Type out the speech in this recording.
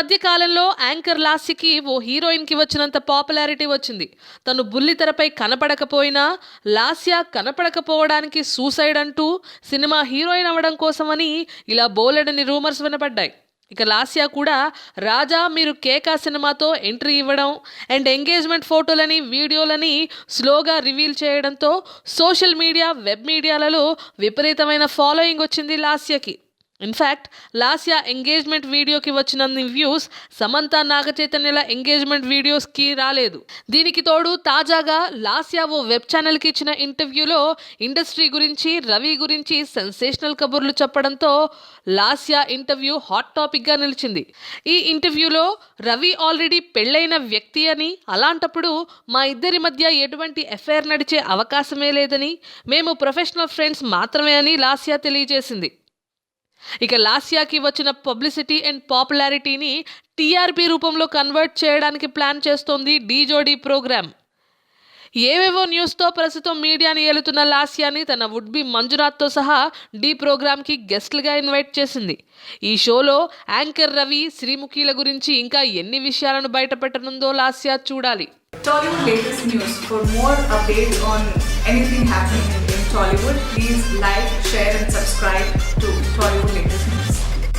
మధ్య కాలంలో యాంకర్ లాస్యకి ఓ హీరోయిన్కి వచ్చినంత పాపులారిటీ వచ్చింది. తను బుల్లితెరపై కనపడకపోయినా లాస్య కనపడకపోవడానికి సూసైడ్ అంటూ సినిమా హీరోయిన్ అవ్వడం కోసమని ఇలా బోలెడని రూమర్స్ వినపడ్డాయి. ఇక లాస్యా కూడా రాజా మీరు కేకా సినిమాతో ఎంట్రీ ఇవ్వడం అండ్ ఎంగేజ్మెంట్ ఫోటోలని వీడియోలని స్లోగా రివీల్ చేయడంతో సోషల్ మీడియా వెబ్ మీడియాలలో విపరీతమైన ఫాలోయింగ్ వచ్చింది లాస్యకి. ఇన్ఫ్యాక్ట్ లాస్యా ఎంగేజ్మెంట్ వీడియోకి వచ్చినన్ని వ్యూస్ సమంత నాగచైతన్యల ఎంగేజ్మెంట్ వీడియోస్కి రాలేదు దీనికి తోడు తాజాగా లాస్యా ఓ వెబ్ ఛానల్కి ఇచ్చిన ఇంటర్వ్యూలో ఇండస్ట్రీ గురించి రవి గురించి సెన్సేషనల్ కబుర్లు చెప్పడంతో లాస్యా ఇంటర్వ్యూ హాట్ టాపిక్గా నిలిచింది. ఈ ఇంటర్వ్యూలో రవి ఆల్రెడీ పెళ్ళైన వ్యక్తి అని అలాంటప్పుడు మా ఇద్దరి మధ్య ఎటువంటి ఎఫ్ఐఆర్ నడిచే అవకాశమే లేదని మేము ప్రొఫెషనల్ ఫ్రెండ్స్ మాత్రమే అని లాస్యా తెలియజేసింది. ఇక లాస్యాకి వచ్చిన పబ్లిసిటీ అండ్ పాపులారిటీని టీఆర్పీ రూపంలో కన్వర్ట్ చేయడానికి ప్లాన్ చేస్తోంది డీజోడీ ప్రోగ్రామ్. ఏవేవో న్యూస్తో ప్రస్తుతం మీడియాని ఏలుతున్న లాస్యాని తన వుడ్ బి మంజునాథ్తో సహా డీ ప్రోగ్రామ్కి గెస్ట్లుగా ఇన్వైట్ చేసింది. ఈ షోలో యాంకర్ రవి శ్రీముఖిల గురించి ఇంకా ఎన్ని విషయాలను బయటపెట్టనుందో లాస్యా చూడాలి. Tollywood latest news. For more updates on anything happening in, Tollywood, please like, share, and subscribe.